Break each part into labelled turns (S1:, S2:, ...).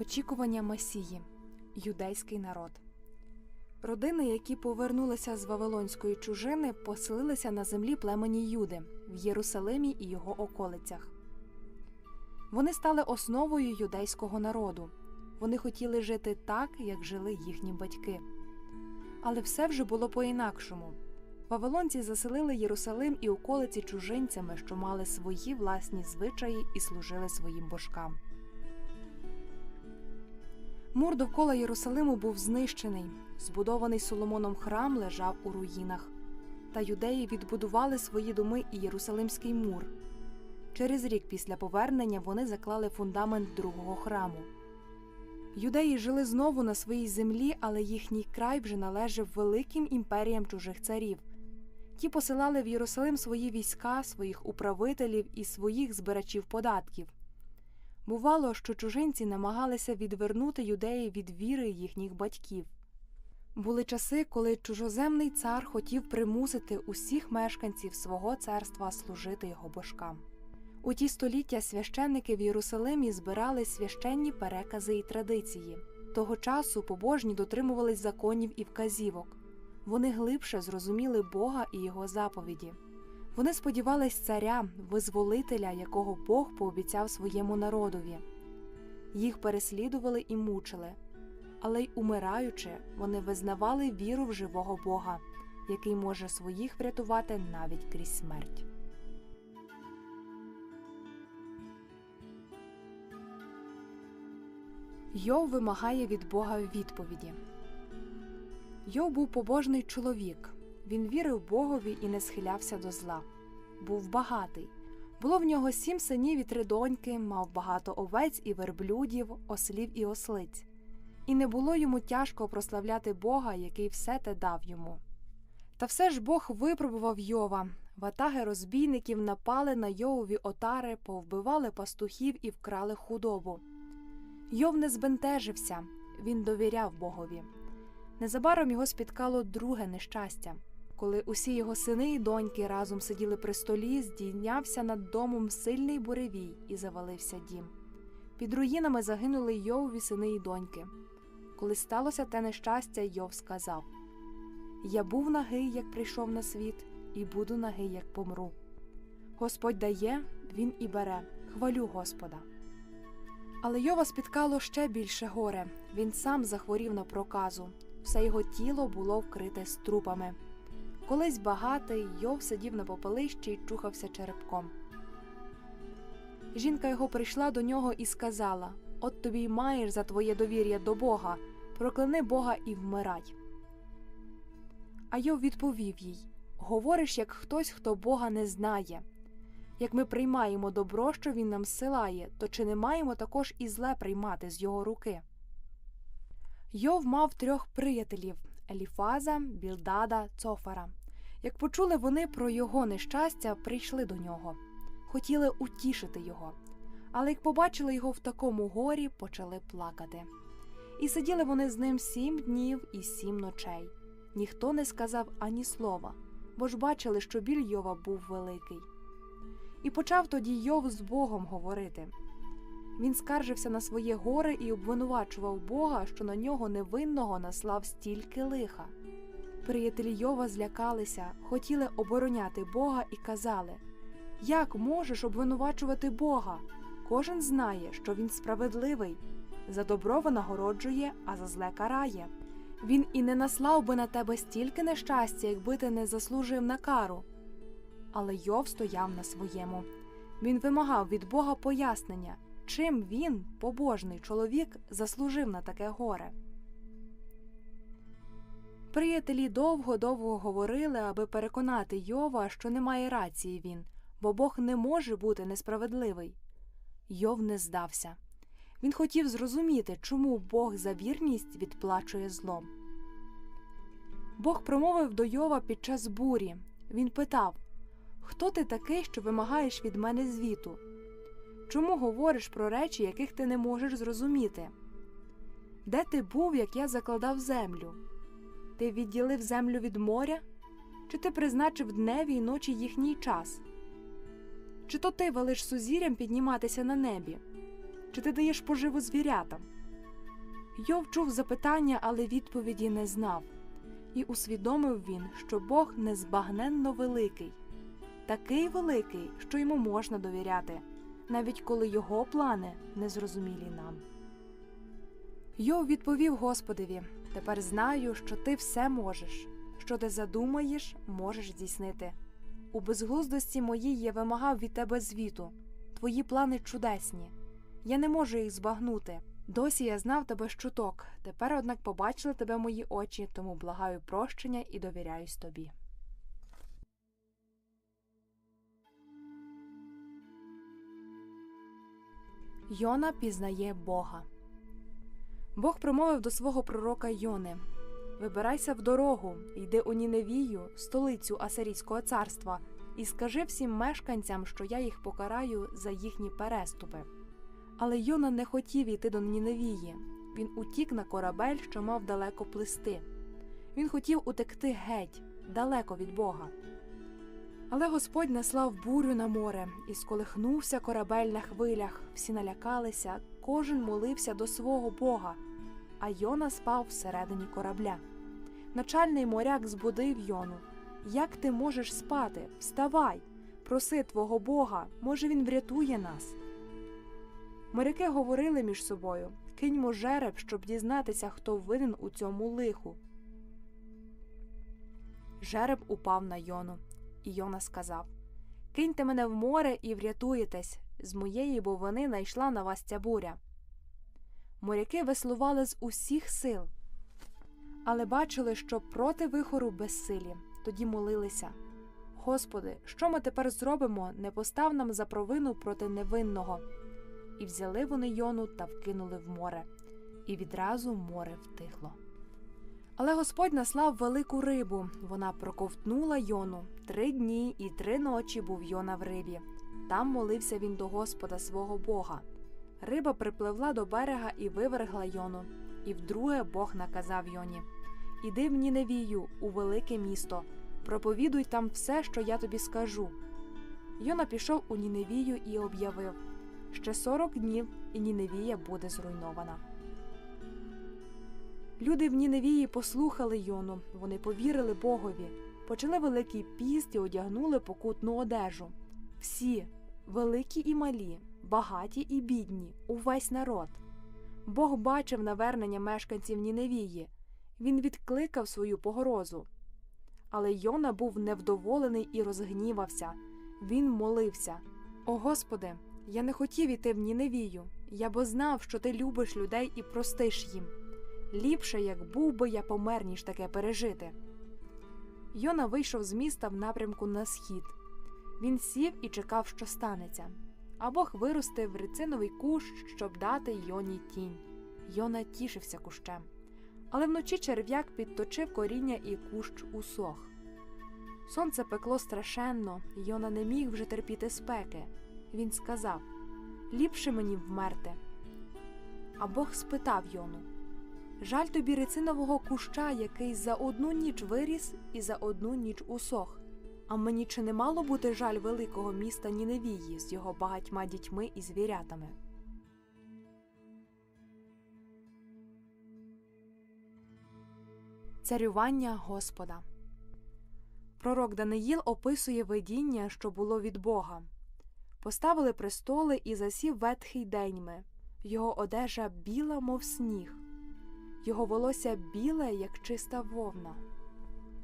S1: Очікування Месії юдейський народ. Родини, які повернулися з Вавилонської чужини, поселилися на землі племені Юди в Єрусалимі і його околицях. Вони стали основою юдейського народу. Вони хотіли жити так, як жили їхні батьки. Але все вже було по-інакшому. Вавилонці заселили Єрусалим і околиці чужинцями, що мали свої власні звичаї і служили своїм божкам. Мур довкола Єрусалиму був знищений. Збудований Соломоном храм лежав у руїнах. Та юдеї відбудували свої доми і Єрусалимський мур. Через рік після повернення вони заклали фундамент другого храму. Юдеї жили знову на своїй землі, але їхній край вже належав великим імперіям чужих царів. Ті посилали в Єрусалим свої війська, своїх управителів і своїх збирачів податків. Бувало, що чужинці намагалися відвернути юдеї від віри їхніх батьків. Були часи, коли чужоземний цар хотів примусити усіх мешканців свого царства служити його божкам. У ті століття священники в Єрусалимі збирали священні перекази і традиції. Того часу побожні дотримувались законів і вказівок. Вони глибше зрозуміли Бога і його заповіді. Вони сподівались царя, визволителя, якого Бог пообіцяв своєму народові. Їх переслідували і мучили, але й умираючи, вони визнавали віру в живого Бога, який може своїх врятувати навіть крізь смерть. Йов вимагає від Бога відповіді. Йов був побожний чоловік. Він вірив Богові і не схилявся до зла. Був багатий. Було в нього сім синів і три доньки, мав багато овець і верблюдів, ослів і ослиць. І не було йому тяжко прославляти Бога, який все те дав йому. Та все ж Бог випробував Йова. Ватаги розбійників напали на Йовові отари, повбивали пастухів і вкрали худобу. Йов не збентежився, він довіряв Богові. Незабаром його спіткало друге нещастя. Коли усі його сини і доньки разом сиділи при столі, здійнявся над домом сильний буревій і завалився дім. Під руїнами загинули Йовові сини і доньки. Коли сталося те нещастя, Йов сказав: Я був нагий, як прийшов на світ, і буду нагий, як помру. Господь дає, він і бере, хвалю Господа. Але Йова спіткало ще більше горе. Він сам захворів на проказу. Все його тіло було вкрите струпами. Колись багатий Йов сидів на попелищі й чухався черепком. Жінка його прийшла до нього і сказала: От тобі й маєш за твоє довір'я до Бога, прокляни Бога і вмирай. А Йов відповів їй Говориш, як хтось, хто Бога не знає. Як ми приймаємо добро, що він нам зсилає, то чи не маємо також і зле приймати з його руки? Йов мав трьох приятелів Еліфаза, Білдада, Цофара. Як почули вони про його нещастя, прийшли до нього, хотіли утішити його, але як побачили його в такому горі, почали плакати. І сиділи вони з ним сім днів і сім ночей. Ніхто не сказав ані слова, бо ж бачили, що біль Йова був великий. І почав тоді Йов з Богом говорити. Він скаржився на своє горе і обвинувачував Бога, що на нього невинного наслав стільки лиха. Приятелі Йова злякалися, хотіли обороняти Бога і казали Як можеш обвинувачувати Бога? Кожен знає, що він справедливий, за добро винагороджує, а за зле карає. Він і не наслав би на тебе стільки нещастя, якби ти не заслужив на кару. Але Йов стояв на своєму. Він вимагав від Бога пояснення, чим він, побожний чоловік, заслужив на таке горе. Приятелі довго-довго говорили, аби переконати Йова, що немає рації він, бо Бог не може бути несправедливий. Йов не здався. Він хотів зрозуміти, чому Бог за вірність відплачує злом. Бог промовив до Йова під час бурі. Він питав Хто ти такий, що вимагаєш від мене звіту? Чому говориш про речі, яких ти не можеш зрозуміти? Де ти був, як я закладав землю? Ти відділив землю від моря? Чи ти призначив дневі й ночі їхній час? Чи то ти велиш сузір'ям підніматися на небі? Чи ти даєш поживу звірятам? Йов чув запитання, але відповіді не знав. І усвідомив він, що Бог незбагненно великий, такий великий, що йому можна довіряти, навіть коли його плани незрозумілі нам. Йов відповів Господеві: Тепер знаю, що ти все можеш, що ти задумаєш, можеш здійснити. У безглуздості моїй я вимагав від тебе звіту. Твої плани чудесні. Я не можу їх збагнути. Досі я знав тебе з чуток. Тепер, однак, побачили тебе мої очі, тому благаю прощення і довіряюсь тобі. Йона пізнає Бога. Бог промовив до свого пророка Йони: Вибирайся в дорогу, йди у Ніневію, столицю Асирійського царства, і скажи всім мешканцям, що я їх покараю за їхні переступи. Але Йона не хотів йти до Ніневії. Він утік на корабель, що мав далеко плисти. Він хотів утекти геть, далеко від Бога. Але Господь наслав бурю на море, і сколихнувся корабель на хвилях, всі налякалися, кожен молився до свого Бога, а Йона спав всередині корабля. Начальний моряк збудив Йону. Як ти можеш спати? Вставай, проси твого Бога, може він врятує нас. Моряки говорили між собою киньмо жереб, щоб дізнатися, хто винен у цьому лиху. Жереб упав на Йону, і Йона сказав Киньте мене в море і врятуєтесь, з моєї бовини найшла на вас ця буря. Моряки веслували з усіх сил, але бачили, що проти вихору безсилі, тоді молилися Господи, що ми тепер зробимо? Не постав нам за провину проти невинного. І взяли вони Йону та вкинули в море, і відразу море втихло. Але Господь наслав велику рибу. Вона проковтнула Йону. Три дні і три ночі був Йона в рибі. Там молився він до Господа свого Бога. Риба припливла до берега і вивергла Йону. І вдруге Бог наказав Йоні: Іди в Ніневію, у велике місто, проповідуй там все, що я тобі скажу. Йона пішов у Ніневію і об'явив ще сорок днів, і Ніневія буде зруйнована. Люди в Ніневії послухали Йону, вони повірили Богові, почали великий піст і одягнули покутну одежу. Всі, великі і малі, багаті і бідні, увесь народ. Бог бачив навернення мешканців Ніневії, він відкликав свою погрозу. Але Йона був невдоволений і розгнівався. Він молився: О Господи, я не хотів іти в Ніневію, я бо знав, що ти любиш людей і простиш їм. Ліпше, як був би я помер, ніж таке пережити. Йона вийшов з міста в напрямку на схід. Він сів і чекав, що станеться. А Бог виростив рициновий кущ, щоб дати Йоні тінь. Йона тішився кущем. Але вночі черв'як підточив коріння і кущ усох. Сонце пекло страшенно, Йона не міг вже терпіти спеки. Він сказав Ліпше мені вмерти. А Бог спитав Йону Жаль тобі рицинового куща, який за одну ніч виріс і за одну ніч усох. А мені чи не мало бути жаль великого міста Ніневії з його багатьма дітьми і звірятами? Царювання Господа Пророк Даниїл описує видіння, що було від Бога. Поставили престоли і засів ветхий деньми. Його одежа біла, мов сніг, його волосся біле, як чиста вовна,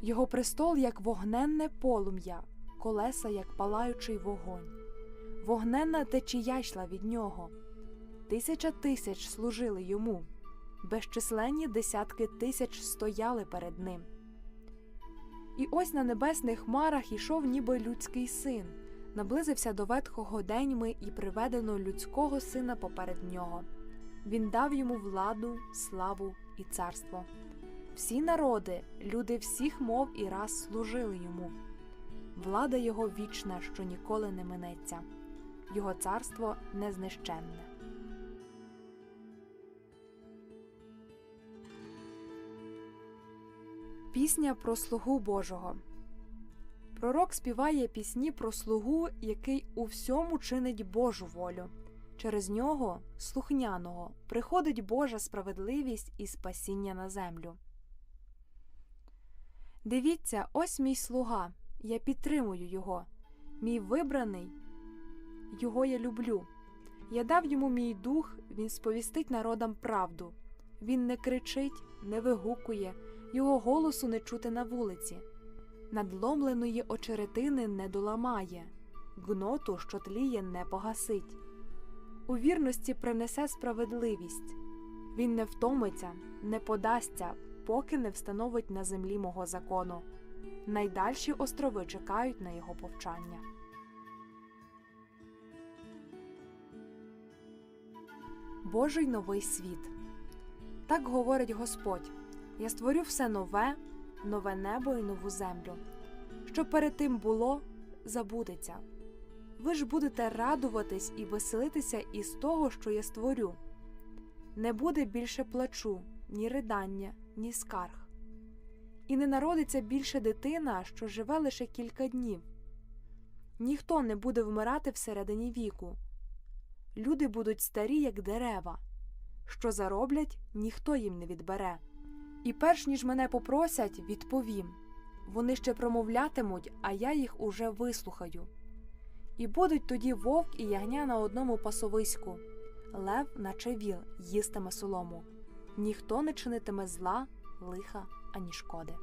S1: його престол, як вогненне полум'я, колеса, як палаючий вогонь, вогненна течія йшла від нього. Тисяча тисяч служили йому, безчисленні десятки тисяч стояли перед ним. І ось на небесних хмарах ішов ніби людський син, наблизився до ветхого деньми і приведено людського сина поперед нього. Він дав йому владу, славу і царство. Всі народи, люди всіх мов і рас служили йому. Влада його вічна, що ніколи не минеться, його царство незнищенне. Пісня про слугу Божого. Пророк співає пісні про слугу, який у всьому чинить Божу волю. Через нього, слухняного, приходить Божа справедливість і спасіння на землю. Дивіться, ось мій слуга, я підтримую його, мій вибраний, його я люблю. Я дав йому мій дух, він сповістить народам правду. Він не кричить, не вигукує, його голосу не чути на вулиці. Надломленої очеретини не доламає, гноту, що тліє, не погасить. У вірності принесе справедливість. Він не втомиться, не подасться, поки не встановить на землі мого закону. Найдальші острови чекають на його повчання. Божий новий світ. Так говорить Господь: Я створю все нове, нове небо і нову землю. Що перед тим було, забудеться. Ви ж будете радуватись і веселитися із того, що я створю. Не буде більше плачу, ні ридання, ні скарг. І не народиться більше дитина, що живе лише кілька днів. Ніхто не буде вмирати всередині віку. Люди будуть старі, як дерева. Що зароблять, ніхто їм не відбере. І перш ніж мене попросять, відповім вони ще промовлятимуть, а я їх уже вислухаю. І будуть тоді вовк і ягня на одному пасовиську, лев, наче віл, їстиме солому. Ніхто не чинитиме зла, лиха ані шкоди.